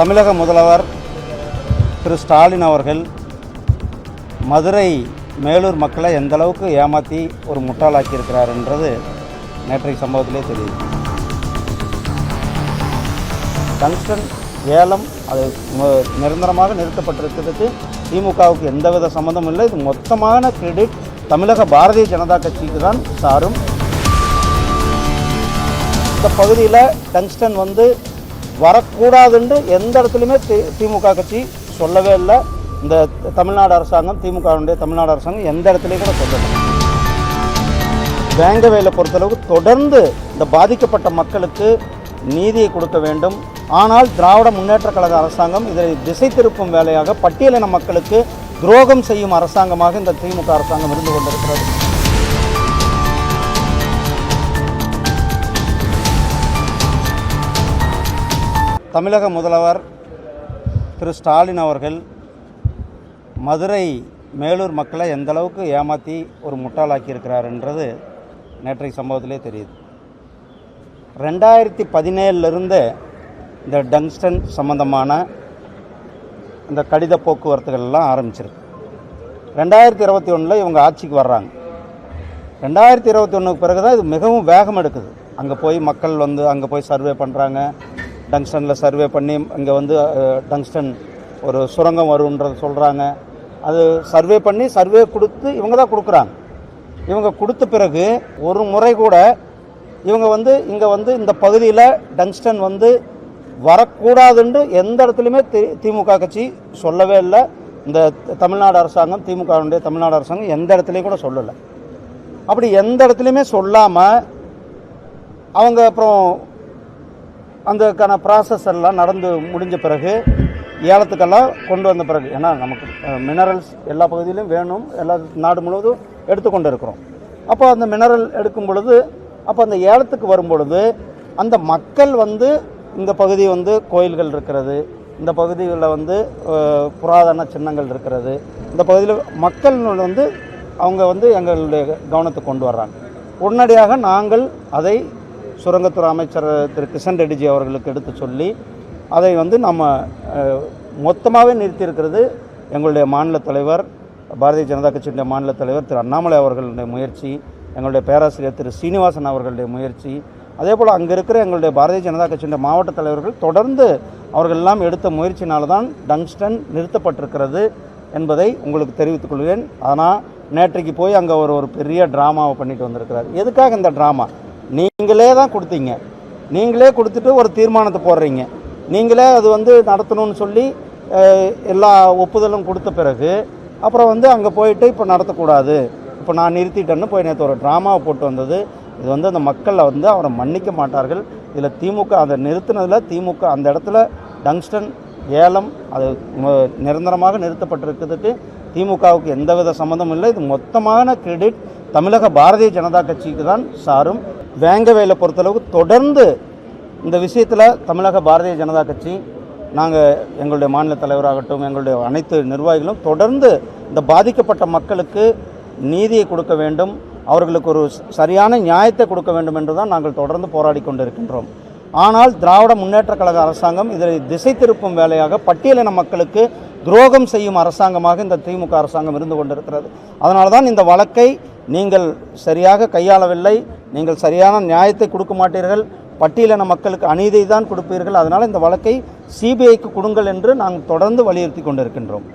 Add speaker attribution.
Speaker 1: தமிழக முதல்வர் திரு ஸ்டாலின் அவர்கள் மதுரை மேலூர் மக்களை எந்த அளவுக்கு ஏமாற்றி ஒரு முட்டாளாக்கியிருக்கிறாருன்றது நேற்றைய சம்பவத்திலே தெரியுது. டங்ஸ்டன் ஏலம் அது நிரந்தரமாக நிறுத்தப்பட்டிருக்கிறதுக்கு திமுகவுக்கு எந்தவித சம்மந்தமும் இல்லை. இது மொத்தமான கிரெடிட் தமிழக பாரதிய ஜனதா கட்சிக்கு தான் சாரும். இந்த பகுதியில் டங்ஸ்டன் வந்து வரக்கூடாதுன்னு எந்த இடத்துலையுமே தி திமுக கட்சி சொல்லவே இல்லை. இந்த தமிழ்நாடு அரசாங்கம் திமுகவுடைய தமிழ்நாடு அரசாங்கம் எந்த இடத்துலையும் கூட சொல்லலை. வேங்கவேலை பொறுத்தளவுக்கு தொடர்ந்து இந்த பாதிக்கப்பட்ட மக்களுக்கு நீதியை கொடுக்க வேண்டும். ஆனால் திராவிட முன்னேற்றக் கழக அரசாங்கம் இதை திசை திருப்பும் வேலையாக பட்டியலின மக்களுக்கு துரோகம் செய்யும் அரசாங்கமாக இந்த திமுக அரசாங்கம் இருந்து கொண்டிருக்கிறது. தமிழக முதல்வர் திரு ஸ்டாலின் அவர்கள் மதுரை மேலூர் மக்களை எந்த அளவுக்கு ஏமாற்றி ஒரு முட்டாளாக்கியிருக்கிறாருன்றது நேற்றைய சம்பவத்திலே தெரியுது. ரெண்டாயிரத்தி பதினேழுலேருந்து இந்த டங்ஸ்டன் சம்பந்தமான இந்த கடித போக்குவரத்துகள் எல்லாம் ஆரம்பிச்சிருக்கு. ரெண்டாயிரத்தி இருபத்தி ஒன்றில் இவங்க ஆட்சிக்கு வர்றாங்க. ரெண்டாயிரத்தி இருபத்தி ஒன்றுக்கு பிறகு தான் இது மிகவும் வேகம் எடுக்குது. அங்கே போய் மக்கள் வந்து அங்கே போய் சர்வே பண்ணுறாங்க டங்ஸ்டனில் சர்வே பண்ணி இங்கே வந்து டங்ஸ்டன் ஒரு சுரங்கம் வரும்ன்றது சொல்கிறாங்க அது சர்வே பண்ணி சர்வே கொடுத்து இவங்க தான் கொடுக்குறாங்க. இவங்க கொடுத்த பிறகு ஒரு முறை கூட இவங்க வந்து இங்கே வந்து இந்த பகுதியில் டங்ஸ்டன் வந்து வரக்கூடாதுன்னு எந்த இடத்துலையுமே தி திமுக கட்சி சொல்லவே இல்லை. இந்த தமிழ்நாடு அரசாங்கம் திமுகவுடைய தமிழ்நாடு அரசாங்கம் எந்த இடத்துலையும் கூட சொல்லலை. அப்படி எந்த இடத்துலையுமே சொல்லாமல் அவங்க அப்புறம் அதுக்கான ப்ராசஸ் எல்லாம் நடந்து முடிஞ்ச பிறகு ஏலத்துக்கெல்லாம் கொண்டு வந்த பிறகு ஏன்னா நமக்கு மினரல்ஸ் எல்லா பகுதியிலும் வேணும் எல்லா நாடு முழுவதும் எடுத்துக்கொண்டு இருக்கிறோம் அப்போ அந்த மினரல் எடுக்கும் பொழுது அப்போ அந்த ஏலத்துக்கு வரும் பொழுது அந்த மக்கள் வந்து இந்த பகுதி வந்து கோயில்கள் இருக்கிறது இந்த பகுதிகளில் வந்து புராதன சின்னங்கள் இருக்கிறது இந்த பகுதியில் மக்கள் வந்து அவங்க வந்து எங்களுடைய கவனத்துக்கு கொண்டு வர்றாங்க. உடனடியாக நாங்கள் அதை சுரங்கத்துறை அமைச்சர் திரு கிஷன் ரெட்டிஜி அவர்களுக்கு எடுத்து சொல்லி அதை வந்து நம்ம மொத்தமாகவே நிறுத்தியிருக்கிறது எங்களுடைய மாநில தலைவர் பாரதிய ஜனதா கட்சியுடைய மாநில தலைவர் திரு அண்ணாமலை அவர்களுடைய முயற்சி எங்களுடைய பேராசிரியர் திரு சீனிவாசன் அவர்களுடைய முயற்சி. அதே போல் அங்கே இருக்கிற எங்களுடைய பாரதிய ஜனதா கட்சியினுடைய மாவட்ட தலைவர்கள் தொடர்ந்து அவர்கள் எல்லாம் எடுத்த முயற்சினால தான் டங்ஸ்டன் நிறுத்தப்பட்டிருக்கிறது என்பதை உங்களுக்கு தெரிவித்துக் கொள்கிறேன். ஆனால் நேற்றைக்கு போய் அங்கே ஒரு ஒரு பெரிய ட்ராமாவை பண்ணிட்டு வந்திருக்கிறார். எதுக்காக இந்த ட்ராமா? நீங்களே தான் கொடுத்தீங்க. நீங்களே கொடுத்துட்டு ஒரு தீர்மானத்தை போடுறீங்க. நீங்களே அது வந்து நடத்தணும்னு சொல்லி எல்லா ஒப்புதலும் கொடுத்த பிறகு அப்புறம் வந்து அங்கே போயிட்டு இப்போ நடத்தக்கூடாது. இப்போ நான் நிறுத்திட்டேன்னு போய் நேற்று ஒரு ட்ராமாவை போட்டு வந்தது. இது வந்து அந்த மக்களை வந்து அவரை மன்னிக்க மாட்டார்கள். இதில் திமுக அதை நிறுத்தினதில் திமுக அந்த இடத்துல டங்ஸ்டன் ஏலம் அது நிரந்தரமாக நிறுத்தப்பட்டிருக்கிறதுக்கு திமுகவுக்கு எந்தவித சம்மந்தமும் இல்லை. இது மொத்தமான கிரெடிட். தமிழக பாரதிய ஜனதா கட்சிக்கு தான் சாரும். வேங்கவேலை பொறுத்தளவுக்கு தொடர்ந்து இந்த விஷயத்தில் தமிழக பாரதிய ஜனதா கட்சி நாங்கள் எங்களுடைய மாநில தலைவராகட்டும் எங்களுடைய அனைத்து நிர்வாகிகளும் தொடர்ந்து இந்த பாதிக்கப்பட்ட மக்களுக்கு நீதியை கொடுக்க வேண்டும் அவர்களுக்கு ஒரு சரியான நியாயத்தை கொடுக்க வேண்டும் என்று தான் நாங்கள் தொடர்ந்து போராடி கொண்டிருக்கின்றோம். ஆனால் திராவிட முன்னேற்றக் கழக அரசாங்கம் இதை திசை திருப்பும் வேலையாக பட்டியலின மக்களுக்கு துரோகம் செய்யும் அரசாங்கமாக இந்த திமுக அரசாங்கம் இருந்து கொண்டிருக்கிறது. அதனால தான் இந்த வழக்கை நீங்கள் சரியாக கையாளவில்லை நீங்கள் சரியான நியாயத்தை கொடுக்க மாட்டீர்கள் பட்டியலின மக்களுக்கு அநீதியை தான் கொடுப்பீர்கள் அதனால் இந்த வழக்கை சிபிஐக்கு கொடுங்கள் என்று நாங்கள் தொடர்ந்து வலியுறுத்தி கொண்டிருக்கின்றோம்.